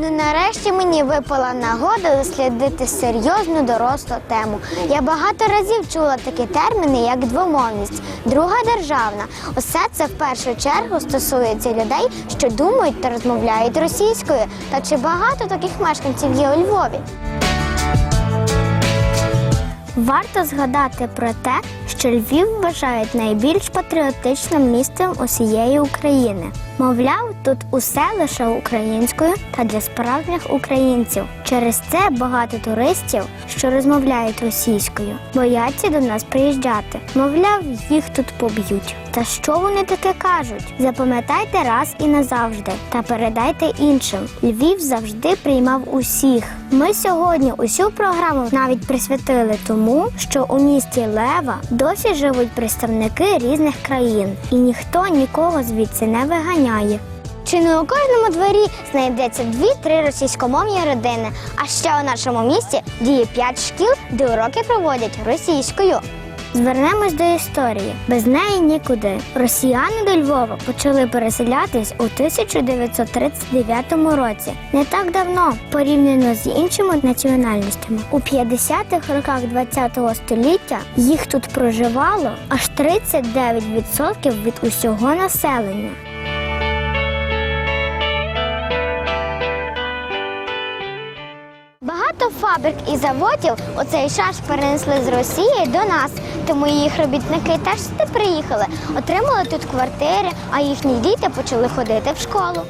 Ну нарешті мені випала нагода дослідити серйозну дорослу тему. Я багато разів чула такі терміни, як двомовність, друга державна. Усе це в першу чергу стосується людей, що думають та розмовляють російською. Та чи багато таких мешканців є у Львові? Варто згадати про те, що Львів вважають найбільш патріотичним містом усієї України. Мовляв, тут усе лише українською та для справжніх українців. Через це багато туристів, що розмовляють російською, бояться до нас приїжджати. Мовляв, їх тут поб'ють. Та що вони таке кажуть? Запам'ятайте раз і назавжди та передайте іншим. Львів завжди приймав усіх. Ми сьогодні усю програму навіть присвятили тому, що у місті Лева досі живуть представники різних країн, і ніхто нікого звідси не виганяє. Чи не у кожному дворі знайдеться дві-три російськомовні родини? А ще у нашому місті діє п'ять шкіл, де уроки проводять російською. Звернемось до історії. Без неї нікуди. Росіяни до Львова почали переселятись у 1939 році. Не так давно, порівняно з іншими національностями. У 50-х роках ХХ століття їх тут проживало аж 39% від усього населення. Багато фабрик і заводів у цей час перенесли з Росії до нас, тому їх робітники теж сюди приїхали, отримали тут квартири, а їхні діти почали ходити в школу.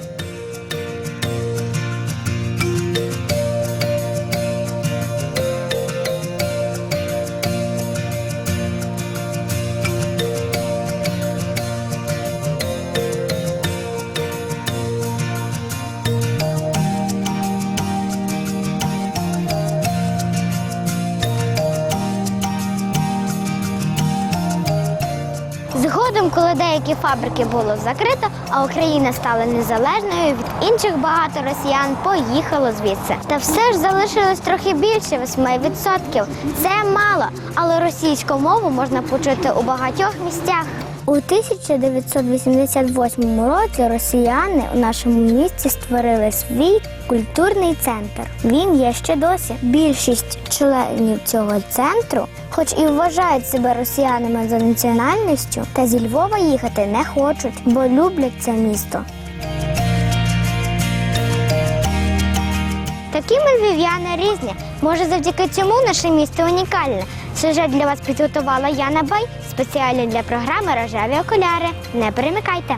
Коли деякі фабрики було закрито, а Україна стала незалежною від інших багато росіян поїхало звідси. Та все ж залишилось трохи більше 8%. Це мало, але російську мову можна почути у багатьох місцях. У 1988 році росіяни у нашому місті створили свій культурний центр. Він є ще досі. Більшість членів цього центру, хоч і вважають себе росіянами за національністю, та зі Львова їхати не хочуть, бо люблять це місто. Такі ми львів'яни різні. Може, завдяки цьому наше місто унікальне. Сюжет для вас підготувала Яна Бай спеціально для програми Рожеві окуляри. Не перемикайте.